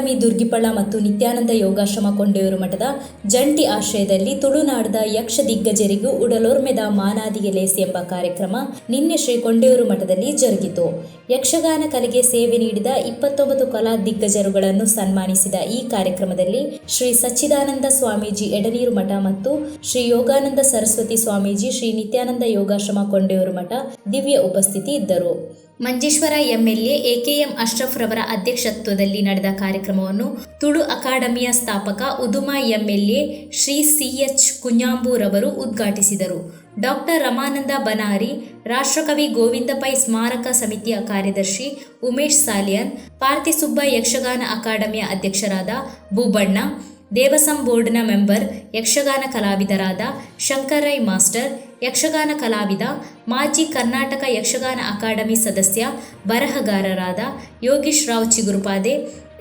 Academy ದುರ್ಗಿಪಳ್ಳ ಮತ್ತು ನಿತ್ಯಾನಂದ ಯೋಗಾಶ್ರಮ ಕೊಂಡೆಯೂರು ಮಠದ ಜಂಟಿ ಆಶ್ರಯದಲ್ಲಿ ತುಳುನಾಡದ ಯಕ್ಷ ದಿಗ್ಗಜರಿಗೂ ಉಡಲೋರ್ಮೆದ ಮಾನಾದಿಗೆ ಲೇಸಿ ಎಂಬ ಕಾರ್ಯಕ್ರಮ ನಿನ್ನೆ ಶ್ರೀ ಕೊಂಡೆಯೂರು ಮಠದಲ್ಲಿ ಜರುಗಿತು. ಯಕ್ಷಗಾನ ಕಲೆಗೆ ಸೇವೆ ನೀಡಿದ ಇಪ್ಪತ್ತೊಂಬತ್ತು ಕಲಾ ದಿಗ್ಗಜರುಗಳನ್ನು ಸನ್ಮಾನಿಸಿದ ಈ ಕಾರ್ಯಕ್ರಮದಲ್ಲಿ ಶ್ರೀ ಸಚ್ಚಿದಾನಂದ ಸ್ವಾಮೀಜಿ ಎಡನೀರು ಮಠ ಮತ್ತು ಶ್ರೀ ಯೋಗಾನಂದ ಸರಸ್ವತಿ ಸ್ವಾಮೀಜಿ ಶ್ರೀ ನಿತ್ಯಾನಂದ ಯೋಗಾಶ್ರಮ ಕೊಂಡೆಯೂರು ಮಠ ದಿವ್ಯ ಉಪಸ್ಥಿತಿ ಇದ್ದರು. ಮಂಜೇಶ್ವರ ಎಂಎಲ್ಎ, ಎಕೆಎಂ ಅಶ್ರಫ್ ರವರ ಅಧ್ಯಕ್ಷತ್ವದಲ್ಲಿ ನಡೆದ ಕಾರ್ಯಕ್ರಮವನ್ನು ತುಳು ಅಕಾಡೆಮಿಯ ಸ್ಥಾಪಕ ಉದುಮ ಎಂಎಲ್ಎ, ಶ್ರೀ ಸಿಎಚ್ ಕುഞ്ഞാಂಬು ರವರು ಉದ್ಘಾಟಿಸಿದರು. ಡಾಕ್ಟರ್ ರಮಾನಂದ ಬನಾರಿ, ರಾಷ್ಟ್ರಕವಿ ಗೋವಿಂದ ಪೈ ಸ್ಮಾರಕ ಸಮಿತಿಯ ಕಾರ್ಯದರ್ಶಿ ಉಮೇಶ್ ಸಾಲಿಯನ್ ಪಾರ್ಥಿಸುಬ್ಬ ಯಕ್ಷಗಾನ ಅಕಾಡೆಮಿಯ ಅಧ್ಯಕ್ಷರಾದ ಬೂಬಣ್ಣ ದೇವಸಂ ಬೋರ್ಡ್ನ ಮೆಂಬರ್, ಯಕ್ಷಗಾನ ಕಲಾವಿದರಾದ ಶಂಕರೈ ಮಾಸ್ಟರ್, ಯಕ್ಷಗಾನ ಕಲಾವಿದ, ಮಾಜಿ ಕರ್ನಾಟಕ ಯಕ್ಷಗಾನ ಅಕಾಡೆಮಿ ಸದಸ್ಯ, ಬರಹಗಾರರಾದ ಯೋಗೀಶ್ ರಾವ್ ಚಿಗುರುಪಾದೆ,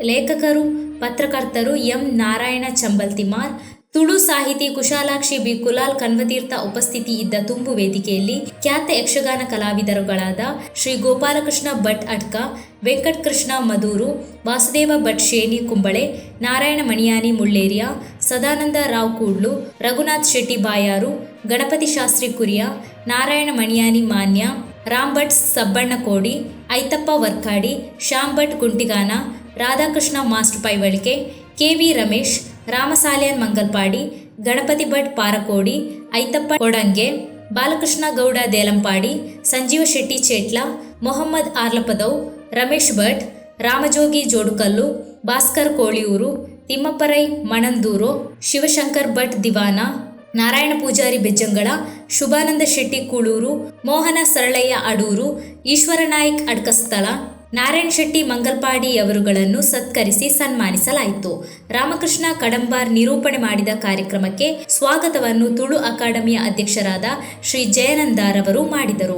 ಲೇಖಕರು, ಪತ್ರಕರ್ತರು ಎಂ ನಾರಾಯಣ ಚಂಬಲ್ತಿಮಾರ್ ತುಳು ಸಾಹಿತಿ ಕುಶಾಲಾಕ್ಷಿ ಬಿ ಕುಲಾಲ್ ಕನ್ವತೀರ್ಥ ಉಪಸ್ಥಿತಿ ಇದ್ದ ತುಂಬು ವೇದಿಕೆಯಲ್ಲಿ ಖ್ಯಾತ ಯಕ್ಷಗಾನ ಕಲಾವಿದರುಗಳಾದ ಶ್ರೀ ಗೋಪಾಲಕೃಷ್ಣ ಭಟ್ ಅಟ್ಕ, ವೆಂಕಟಕೃಷ್ಣ ಮದೂರು, ವಾಸುದೇವ ಭಟ್ ಶೇಣಿ ಕುಂಬಳೆ, ನಾರಾಯಣ ಮಣಿಯಾನಿ ಮುಳ್ಳೇರಿಯ, ಸದಾನಂದ ರಾವ್ ಕೂಡ್ಲು, ರಘುನಾಥ್ ಶೆಟ್ಟಿ ಬಾಯಾರು, ಗಣಪತಿ ಶಾಸ್ತ್ರಿ ಕುರಿಯ, ನಾರಾಯಣ ಮಣಿಯಾನಿ ಮಾನ್ಯ ರಾಮ್ ಭಟ್ ಸಬ್ಬಣ್ಣ ಕೋಡಿ, ಐತಪ್ಪ ವರ್ಕಾಡಿ, ಶ್ಯಾಮ್ ಭಟ್ ಕುಂಟಿಗಾನ ರಾಧಾಕೃಷ್ಣ ಮಾಸ್ಟರ್ ಪೈವಳಿಕೆ ಕೆವಿ ರಮೇಶ್ ರಾಮಸಾಲಿಯನ್ ಮಂಗಲ್ಪಾಡಿ, ಗಣಪತಿ ಭಟ್ ಪಾರಕೋಡಿ, ಐತಪ್ಪ ಕೊಡಂಗೆ, ಬಾಲಕೃಷ್ಣ ಗೌಡ ದೇಲಂಪಾಡಿ, ಸಂಜೀವ ಶೆಟ್ಟಿ ಚೇಟ್ಲ, ಮೊಹಮ್ಮದ್ ಆರ್ಲಪದೌ, ರಮೇಶ್ ಭಟ್, ರಾಮಜೋಗಿ ಜೋಡುಕಲ್ಲು, ಭಾಸ್ಕರ್ ಕೋಳಿಯೂರು, ತಿಮ್ಮಪ್ಪರೈ ಮಣಂದೂರು, ಶಿವಶಂಕರ್ ಭಟ್ ದಿವಾನ, ನಾರಾಯಣ ಪೂಜಾರಿ ಬೆಜ್ಜಂಗಳ, ಶುಭಾನಂದ ಶೆಟ್ಟಿ ಕೂಳೂರು, ಮೋಹನ ಸರಳಯ್ಯ ಅಡೂರು, ಈಶ್ವರ ನಾಯ್ಕ್ ಅಡ್ಕಸ್ಥಳ ನಾರಾಯಣ್ ಶೆಟ್ಟಿ ಮಂಗಲ್ಪಾಡಿಯವರುಗಳನ್ನು ಸತ್ಕರಿಸಿ ಸನ್ಮಾನಿಸಲಾಯಿತು. ರಾಮಕೃಷ್ಣ ಕಡಂಬಾರ್ ನಿರೂಪಣೆ ಮಾಡಿದ ಕಾರ್ಯಕ್ರಮಕ್ಕೆ ಸ್ವಾಗತವನ್ನು ತುಳು ಅಕಾಡೆಮಿಯ ಅಧ್ಯಕ್ಷರಾದ ಶ್ರೀ ಜಯನಂದಾರವರು ಮಾಡಿದರು.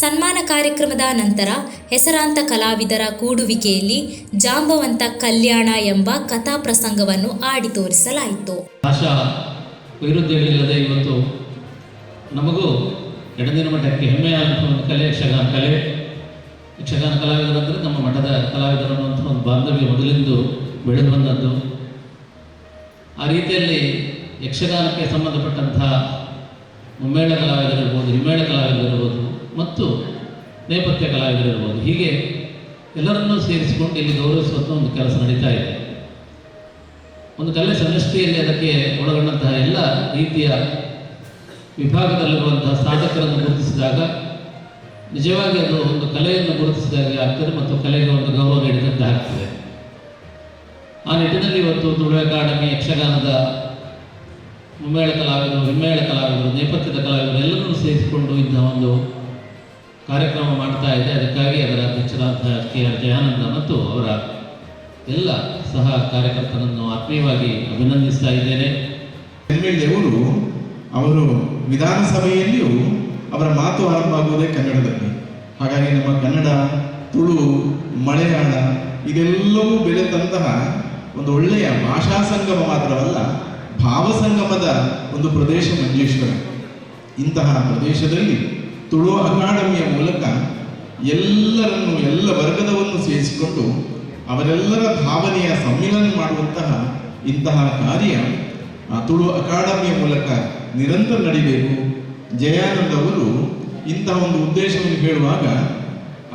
ಸನ್ಮಾನ ಕಾರ್ಯಕ್ರಮದ ನಂತರ ಹೆಸರಾಂತ ಕಲಾವಿದರ ಕೂಡುವಿಕೆಯಲ್ಲಿ ಜಾಂಬವಂತ ಕಲ್ಯಾಣ ಎಂಬ ಕಥಾ ಪ್ರಸಂಗವನ್ನು ಆಡಿ ತೋರಿಸಲಾಯಿತು. ಇವತ್ತು ನಮಗೂ ಎಡದಿನ ಮಟ್ಟಕ್ಕೆ ಕಲೆ ಯಕ್ಷಗಾನ ಕಲೆ ಯಕ್ಷಗಾನ ಕಲಾವಿದರಂದರೆ ನಮ್ಮ ಮಠದ ಕಲಾವಿದರು ಅನ್ನುವಂಥ ಒಂದು ಬಾಂಧವ್ಯ ಮೊದಲಿಂದು ಬೆಳೆದು ಬಂದದ್ದು. ಆ ರೀತಿಯಲ್ಲಿ ಯಕ್ಷಗಾನಕ್ಕೆ ಸಂಬಂಧಪಟ್ಟಂತಹ ಮುಮ್ಮೇಳ ಕಲಾವಿದರಿರ್ಬೋದು ಹಿಮ್ಮೇಳ ಕಲಾವಿದರಿರ್ಬೋದು ಮತ್ತು ನೇಪಥ್ಯ ಕಲಾವಿದರಿರ್ಬೋದು ಹೀಗೆ ಎಲ್ಲರನ್ನೂ ಸೇರಿಸಿಕೊಂಡು ಇಲ್ಲಿ ಗೌರವಿಸುವಂಥ ಒಂದು ಕೆಲಸ ನಡೀತಾ ಇದೆ. ಒಂದು ಕಲೆ ಸಮಷ್ಟಿಯಲ್ಲಿ ಅದಕ್ಕೆ ಒಳಗೊಂಡಂತಹ ಎಲ್ಲ ರೀತಿಯ ವಿಭಾಗದಲ್ಲಿರುವಂತಹ ಸಾಧಕರನ್ನು ಗುರುತಿಸಿದಾಗ ನಿಜವಾಗಿ ಅದು ಒಂದು ಕಲೆಯನ್ನು ಗುರುತಿಸಿದಾಗ ಆಗ್ತದೆ ಮತ್ತು ಕಲೆಗೆ ಒಂದು ಗೌರವ ನೀಡಿದಂತೆ ಆಗ್ತದೆ. ಆ ನಿಟ್ಟಿನಲ್ಲಿ ಇವತ್ತು ತುಳು ಅಕಾಡೆಮಿ ಯಕ್ಷಗಾನದ ಮುಮ್ಮೇಳ ಕಲಾವಿದರು, ಹಿಮ್ಮೇಳ ಕಲಾವಿದರು, ನೇಪಥ್ಯದ ಕಲಾವಿದರು ಎಲ್ಲರನ್ನೂ ಸೇರಿಸಿಕೊಂಡು ಇಂತಹ ಒಂದು ಕಾರ್ಯಕ್ರಮ ಮಾಡ್ತಾ ಇದೆ. ಅದಕ್ಕಾಗಿ ಅದರ ಅಧ್ಯಕ್ಷರಾದ ಕೆ ಆರ್ ಜಯಾನಂದ ಮತ್ತು ಅವರ ಎಲ್ಲ ಸಹ ಕಾರ್ಯಕರ್ತರನ್ನು ಆತ್ಮೀಯವಾಗಿ ಅಭಿನಂದಿಸ್ತಾ ಇದ್ದೇನೆ. ಅವರು ವಿಧಾನಸಭೆಯಲ್ಲಿಯೂ ಅವರ ಮಾತು ಆರಂಭ ಆಗುವುದೇ ಕನ್ನಡದಲ್ಲಿ. ಹಾಗಾಗಿ ನಮ್ಮ ಕನ್ನಡ, ತುಳು, ಮಲಯಾಳ ಇದೆಲ್ಲವೂ ಬೆರೆತಂತಹ ಒಂದು ಒಳ್ಳೆಯ ಭಾಷಾ ಸಂಗಮ ಮಾತ್ರವಲ್ಲ, ಭಾವಸಂಗಮದ ಒಂದು ಪ್ರದೇಶ ಮಂಜೇಶ್ವರ. ಇಂತಹ ಪ್ರದೇಶದಲ್ಲಿ ತುಳು ಅಕಾಡೆಮಿಯ ಮೂಲಕ ಎಲ್ಲರನ್ನು, ಎಲ್ಲ ವರ್ಗದವನ್ನು ಸೇರಿಸಿಕೊಂಡು ಅವರೆಲ್ಲರ ಭಾವನೆಯ ಸಮ್ಮಿಲನ ಮಾಡುವಂತಹ ಇಂತಹ ಕಾರ್ಯ ತುಳು ಅಕಾಡೆಮಿಯ ಮೂಲಕ ನಿರಂತರ ನಡಿಬೇಕು. ಜಯಾನಂದ್ ಅವರು ಇಂತಹ ಒಂದು ಉದ್ದೇಶವನ್ನು ಹೇಳುವಾಗ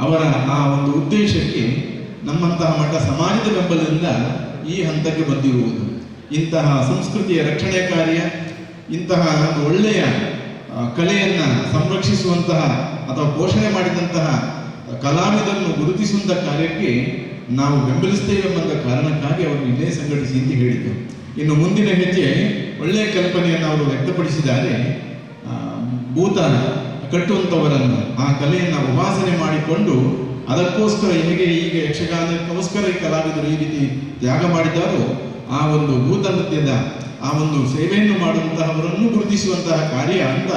ಅವರ ಆ ಒಂದು ಉದ್ದೇಶಕ್ಕೆ ನಮ್ಮಂತಹ ಮಠ ಸಮಾಜದ ಬೆಂಬಲದಿಂದ ಈ ಹಂತಕ್ಕೆ ಬಂದಿರುವುದು. ಇಂತಹ ಸಂಸ್ಕೃತಿಯ ರಕ್ಷಣೆ ಕಾರ್ಯ, ಇಂತಹ ಒಂದು ಒಳ್ಳೆಯ ಕಲೆಯನ್ನ ಸಂರಕ್ಷಿಸುವಂತಹ ಅಥವಾ ಪೋಷಣೆ ಮಾಡಿದಂತಹ ಕಲಾವಿದರನ್ನು ಗುರುತಿಸುವಂತಹ ಕಾರ್ಯಕ್ಕೆ ನಾವು ಬೆಂಬಲಿಸ್ತೇವೆ ಎಂಬ ಕಾರಣಕ್ಕಾಗಿ ಅವರು ಇಲ್ಲೇ ಸಂಘಟಿಸಿ ಅಂತ ಹೇಳಿದ್ದು. ಇನ್ನು ಮುಂದಿನ ಹೆಜ್ಜೆ ಒಳ್ಳೆಯ ಕಲ್ಪನೆಯನ್ನು ಅವರು ವ್ಯಕ್ತಪಡಿಸಿದ್ದಾರೆ. ಆ, ಭೂತ ಕಟ್ಟುವಂಥವರನ್ನು ಆ ಕಲೆಯನ್ನು ಉಪಾಸನೆ ಮಾಡಿಕೊಂಡು ಅದಕ್ಕೋಸ್ಕರ ಹೇಗೆ ಈಗ ಯಕ್ಷಗಾನಕ್ಕೋಸ್ಕರ ಕಲಾವಿದರು ಈ ರೀತಿ ತ್ಯಾಗ ಮಾಡಿದ್ದಾರೋ ಆ ಒಂದು ಭೂತ ನೃತ್ಯದ ಆ ಒಂದು ಸೇವೆಯನ್ನು ಮಾಡುವಂತಹವರನ್ನು ಗುರುತಿಸುವಂತಹ ಕಾರ್ಯ ಅಂತ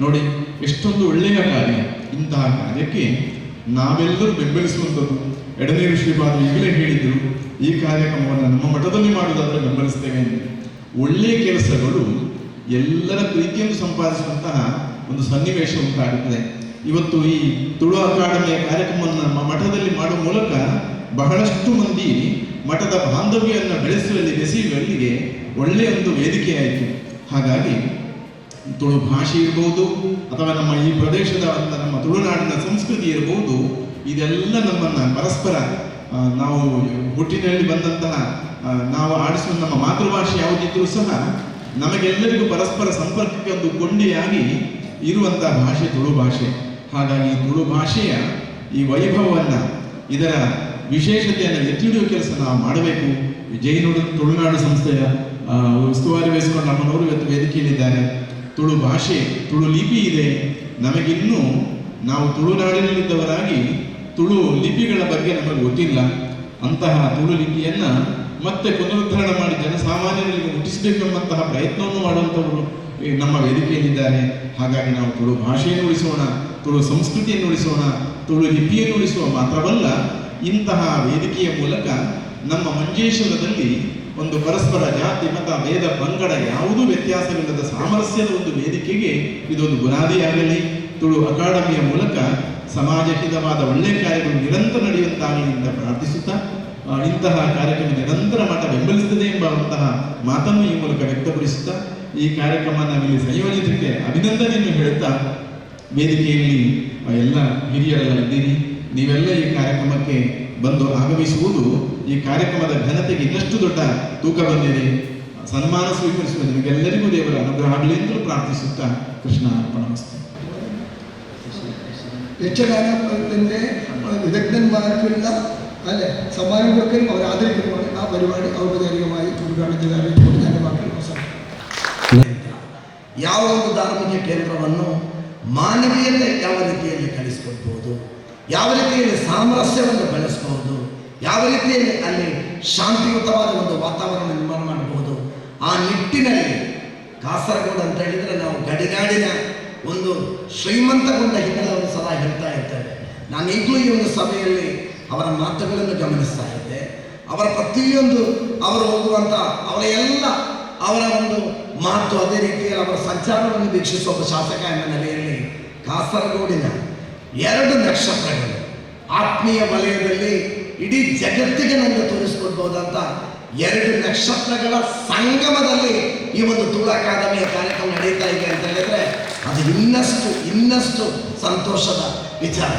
ನೋಡಿ ಎಷ್ಟೊಂದು ಒಳ್ಳೆಯ ಕಾರ್ಯ. ಇಂತಹ ಕಾರ್ಯಕ್ಕೆ ನಾವೆಲ್ಲರೂ ಬೆಂಬಲಿಸುವಂಥದ್ದು. ಎಡನೀರು ಶ್ರೀಪಾದರು ಈಗಲೇ ಹೇಳಿದ್ರು ಈ ಕಾರ್ಯಕ್ರಮವನ್ನು ನಮ್ಮ ಮಠದಲ್ಲಿ ಮಾಡುವುದಾದರೆ ಬೆಂಬಲಿಸ್ತೇವೆ ಒಳ್ಳೆಯ ಕೆಲಸಗಳು ಎಲ್ಲರ ಪ್ರೀತಿಯನ್ನು ಸಂಪಾದಿಸುವಂತಹ ಒಂದು ಸನ್ನಿವೇಶ ಉಂಟಾಗುತ್ತದೆ. ಇವತ್ತು ಈ ತುಳು ಅಕಾಡೆಮಿಯ ಕಾರ್ಯಕ್ರಮವನ್ನು ನಮ್ಮ ಮಠದಲ್ಲಿ ಮಾಡುವ ಮೂಲಕ ಬಹಳಷ್ಟು ಮಂದಿ ಮಠದ ಬಾಂಧವ್ಯವನ್ನು ಬೆಳೆಸುವಲ್ಲಿ ಬೆಸೆಯುವಲ್ಲಿಗೆ ಒಳ್ಳೆಯ ಒಂದು ವೇದಿಕೆಯಾಯಿತು. ಹಾಗಾಗಿ ತುಳು ಭಾಷೆ ಇರಬಹುದು ಅಥವಾ ನಮ್ಮ ಈ ಪ್ರದೇಶದ ನಮ್ಮ ತುಳುನಾಡಿನ ಸಂಸ್ಕೃತಿ ಇರಬಹುದು ಇದೆಲ್ಲ ನಮ್ಮನ್ನು ಪರಸ್ಪರ ನಾವು ಹುಟ್ಟಿನಲ್ಲಿ ಬಂದಂತಹ ನಾವು ಆಡಿಸುವ ನಮ್ಮ ಮಾತೃಭಾಷೆ ಯಾವುದಿದ್ರೂ ಸಹ ನಮಗೆಲ್ಲರಿಗೂ ಪರಸ್ಪರ ಸಂಪರ್ಕಕ್ಕೆ ಒಂದು ಕೊಂಡಿಯಾಗಿ ಇರುವಂತಹ ಭಾಷೆ ತುಳು ಭಾಷೆ. ಹಾಗಾಗಿ ತುಳು ಭಾಷೆಯ ಈ ವೈಭವವನ್ನು ಇದರ ವಿಶೇಷತೆಯನ್ನು ಎತ್ತಿಡುವ ಕೆಲಸ ನಾವು ಮಾಡಬೇಕು. ಜೈನುಡು ತುಳುನಾಡು ಸಂಸ್ಥೆಯ ಉಸ್ತುವಾರಿ ವಹಿಸಿಕೊಂಡು ನಮ್ಮನವರು ಇವತ್ತು ವೇದಿಕೆಯಲ್ಲಿದ್ದಾರೆ. ತುಳು ಭಾಷೆ, ತುಳು ಲಿಪಿ ಇದೆ. ನಮಗಿನ್ನೂ ನಾವು ತುಳುನಾಡಿನಲ್ಲಿದ್ದವರಾಗಿ ತುಳು ಲಿಪಿಗಳ ಬಗ್ಗೆ ನಮಗೆ ಗೊತ್ತಿಲ್ಲ. ಅಂತಹ ತುಳು ಲಿಪಿಯನ್ನ ಮತ್ತೆ ಪುನರುದ್ಧರಣ ಮಾಡಿ ಜನಸಾಮಾನ್ಯರಿಗೆ ಮುಟ್ಟಿಸಬೇಕೆಂಬಂತಹ ಪ್ರಯತ್ನವನ್ನು ಮಾಡುವಂಥವರು ನಮ್ಮ ವೇದಿಕೆಯಲ್ಲಿದ್ದಾರೆ. ಹಾಗಾಗಿ ನಾವು ತುಳು ಭಾಷೆಯನ್ನು ಉಳಿಸೋಣ, ತುಳು ಸಂಸ್ಕೃತಿಯನ್ನು ಉಳಿಸೋಣ, ತುಳು ಲಿಪಿಯನ್ನು ಉಳಿಸುವ ಮಾತ್ರವಲ್ಲ, ಇಂತಹ ವೇದಿಕೆಯ ಮೂಲಕ ನಮ್ಮ ಮಂಜೇಶ್ವರದಲ್ಲಿ ಒಂದು ಪರಸ್ಪರ ಜಾತಿ, ಮತ, ಭೇದ, ಪಂಗಡ ಯಾವುದೂ ವ್ಯತ್ಯಾಸವಿಲ್ಲದ ಸಾಮರಸ್ಯದ ಒಂದು ವೇದಿಕೆಗೆ ಇದೊಂದು ಬುನಾದಿಯಾಗಲಿ. ತುಳು ಅಕಾಡೆಮಿಯ ಮೂಲಕ ಸಮಾಜ ಹಿತವಾದ ಒಳ್ಳೆಯ ಕಾರ್ಯಗಳು ನಿರಂತರ ನಡೆಯುತ್ತಾಗಲಿ ಅಂತ ಪ್ರಾರ್ಥಿಸುತ್ತಾ ಇಂತಹ ಕಾರ್ಯಕ್ರಮ ನಿರಂತರ ಮಠ ಬೆಂಬಲಿಸುತ್ತದೆ ಎಂಬಂತಹ ಮಾತನ್ನು ಈ ಮೂಲಕ ವ್ಯಕ್ತಪಡಿಸುತ್ತಾ, ಈ ಕಾರ್ಯಕ್ರಮ ನಾವಿಲ್ಲಿ ಸಂಯೋಜಿತಕ್ಕೆ ಅಭಿನಂದನೆಯನ್ನು ಹೇಳುತ್ತಾ, ವೇದಿಕೆಯಲ್ಲಿ ಎಲ್ಲ ಹಿರಿಯರೆಲ್ಲ ಇದ್ದೀರಿ ನೀವೆಲ್ಲ ಈ ಕಾರ್ಯಕ್ರಮಕ್ಕೆ ಬಂದು ಆಗಮಿಸುವುದು, ಈ ಕಾರ್ಯಕ್ರಮದ ಘನತೆಗೆ ಇನ್ನಷ್ಟು ದೊಡ್ಡ ತೂಕ ಬಂದಿದೆ ಸನ್ಮಾನ ಸ್ವೀಕರಿಸುವ ನಿಮಗೆಲ್ಲರಿಗೂ ದೇವರ ಅನುಗ್ರಹ ಆಗಲಿ ಎಂದು ಪ್ರಾರ್ಥಿಸುತ್ತಾ ಕೃಷ್ಣ ನಮಸ್ತೆ ಹೆಚ್ಚು ಕಾರ್ಯಕ್ರಮದಿಂದ ಮಾಡಿಲ್ಲ അല്ലെ സമ്മാനം കൊടുക്കലും അവർ ആദരിക്കലുമാണ് ആ പരിപാടി ഔപചാരികമായി ഉദ്ഘാടനം ചെയ്ത് അറിയിച്ചുകൊണ്ട് ഞാൻ എൻ്റെ വാക്കുകൾ അവസാനിപ്പിക്കുന്നു. ಯಾವ ಒಂದು ಧಾರ್ಮಿಕ ಕೇಂದ್ರವನ್ನು ಮಾನವೀಯತೆ ಯಾವ ರೀತಿಯಲ್ಲಿ ಕಲಿಸ್ಕೊಡ್ಬೋದು ಯಾವ ರೀತಿಯಲ್ಲಿ ಸಾಮರಸ್ಯವನ್ನು ಬೆಳೆಸ್ಬೋದು ಯಾವ ರೀತಿಯಲ್ಲಿ ಅಲ್ಲಿ ಶಾಂತಿಯುತವಾದ ಒಂದು ವಾತಾವರಣ ನಿರ್ಮಾಣ ಮಾಡಬಹುದು ಆ ನಿಟ್ಟಿನಲ್ಲಿ ಕಾಸರಗೋಡು ಅಂತ ಹೇಳಿದರೆ ನಾವು ಗಡಿಗಾಡಿನ ಒಂದು ಶ್ರೀಮಂತಗೊಂಡ ಹಿನ್ನೆಲೆಯನ್ನು ಸದಾ ಹೇಳ್ತಾ ಇರ್ತೇವೆ ನಾನು ಈಗಲೂ ಈ ಒಂದು ಸಭೆಯಲ್ಲಿ ಅವರ ಮಾತುಗಳನ್ನು ಗಮನಿಸ್ತಾ ಇದ್ದೆ. ಅವರ ಪ್ರತಿಯೊಂದು ಅವರು ಹೋಗುವಂಥ ಅವರ ಎಲ್ಲ ಅವರ ಒಂದು ಮಾತು ಅದೇ ರೀತಿಯಲ್ಲಿ ಅವರ ಸಂಚಾರವನ್ನು ವೀಕ್ಷಿಸುವ ಶಾಸಕ ಎಂಬ ನೆಲೆಯಲ್ಲಿ ಕಾಸರಗೋಡಿನ ಎರಡು ನಕ್ಷತ್ರಗಳು ಆತ್ಮೀಯ ವಲಯದಲ್ಲಿ ಇಡೀ ಜಗತ್ತಿಗೆ ನಮಗೆ ತೋರಿಸ್ಕೊಡ್ಬೋದಂತ ಎರಡು ನಕ್ಷತ್ರಗಳ ಸಂಗಮದಲ್ಲಿ ಈ ಒಂದು ತುಳು ಅಕಾದಮಿಯ ಕಾರ್ಯಕ್ರಮ ನಡೀತಾ ಇದೆ ಅಂತ ಹೇಳಿದ್ರೆ ಅದು ಇನ್ನಷ್ಟು ಇನ್ನಷ್ಟು ಸಂತೋಷದ ವಿಚಾರ.